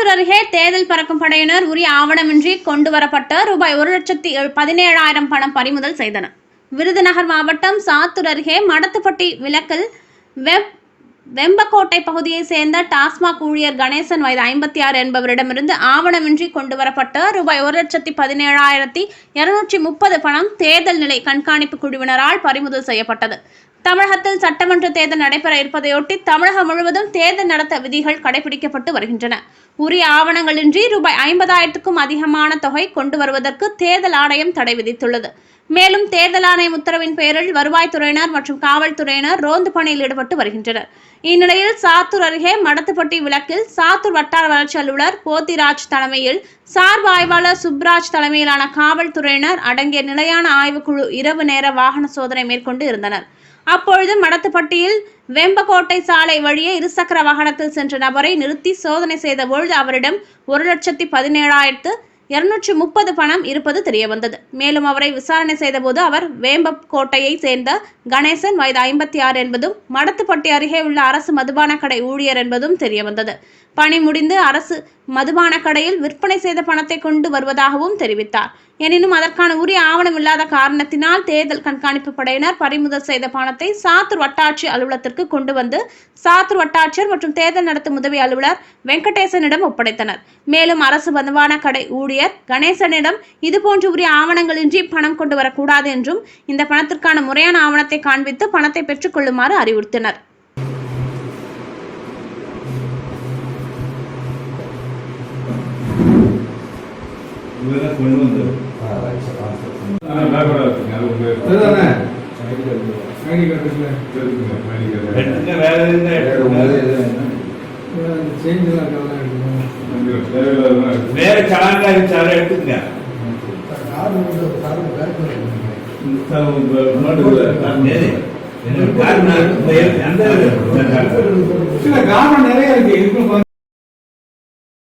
சாத்தூர் அருகே தேர்தல் பறக்கும் படையினர் உரிய ஆவணமின்றி கொண்டு வரப்பட்ட ரூபாய் ஒரு லட்சத்தி பதினேழாயிரம் பணம் பறிமுதல் செய்தனர். விருதுநகர் மாவட்டம் சாத்தூர் அருகே மடத்துப்பட்டி விலக்கல் வெப் வெம்பக்கோட்டை பகுதியைச் சேர்ந்த டாஸ்மாக் ஊழியர் கணேசன் வயது ஐம்பத்தி ஆறு என்பவரிடமிருந்து ஆவணமின்றி கொண்டு வரப்பட்ட ரூபாய் ஒரு லட்சத்தி பதினேழாயிரத்தி இருநூற்றி முப்பது பணம் தேர்தல் நிலை கண்காணிப்பு குழுவினரால் பறிமுதல் செய்யப்பட்டது. தமிழகத்தில் சட்டமன்ற தேர்தல் நடைபெற இருப்பதையொட்டி தமிழகம் முழுவதும் தேர்தல் நடத்த விதிகள் கடைபிடிக்கப்பட்டு வருகின்றன. உரிய ஆவணங்களின்றி ரூபாய் ஐம்பதாயிரத்துக்கும் அதிகமான தொகை கொண்டு வருவதற்கு தேர்தல் ஆணையம் தடை விதித்துள்ளது. மேலும் தேர்தல் ஆணையம் உத்தரவின் பேரில் வருவாய்த்துறையினர் மற்றும் காவல்துறையினர் ரோந்து பணியில் ஈடுபட்டு வருகின்றனர். இந்நிலையில் சாத்தூர் அருகே மடத்துப்பட்டி விளக்கில் சாத்தூர் வட்டார வளர்ச்சி அலுவலர் போத்திராஜ் தலைமையில் சார்பு ஆய்வாளர் சுப்ராஜ் தலைமையிலான காவல்துறையினர் அடங்கிய நிலையான ஆய்வுக்குழு இரவு நேர வாகன சோதனை மேற்கொண்டு இருந்தனர். அப்பொழுது மடத்துப்பட்டியில் வெம்பக்கோட்டை சாலை வழியே இருசக்கர வாகனத்தில் சென்ற நபரை நிறுத்தி சோதனை செய்த பொழுது அவரிடம் ஒரு லட்சத்தி பதினேழாயிரத்து இருநூற்றி முப்பது பணம் இருப்பது தெரியவந்தது. மேலும் அவரை விசாரணை செய்தபோது அவர் வேம்பக்கோட்டையை சேர்ந்த கணேசன் வயது ஐம்பத்தி ஆறு என்பதும் மடத்துப்பட்டி அருகே உள்ள அரசு மதுபான கடை ஊழியர் என்பதும் தெரியவந்தது. பணி முடிந்து அரசு மதுபான கடையில் விற்பனை செய்த பணத்தை கொண்டு வருவதாகவும் தெரிவித்தார். எனினும் அதற்கான உரிய ஆவணம் இல்லாத காரணத்தினால் தேர்தல் கண்காணிப்பு படையினர் பறிமுதல் செய்த பணத்தை சாத்தூர் வட்டாட்சி அலுவலகத்திற்கு கொண்டு வந்து சாத்தூர் வட்டாட்சியர் மற்றும் தேர்தல் நடத்தும் உதவி அலுவலர் வெங்கடேசனிடம் ஒப்படைத்தனர். மேலும் அரசு மதுபான கடை ஊழியர் கணேசனிடம் இதுபோன்று உரிய ஆவணங்களின்றி பணம் கொண்டு வரக்கூடாது என்றும் இந்த பணத்திற்கான முறையான ஆவணத்தை காண்பித்து பணத்தை பெற்றுக்கொள்ளுமாறு அறிவுறுத்தினர். வேற வேற எடுத்துங்க சார், இல்ல, காரணம் நிறைய இருக்கு.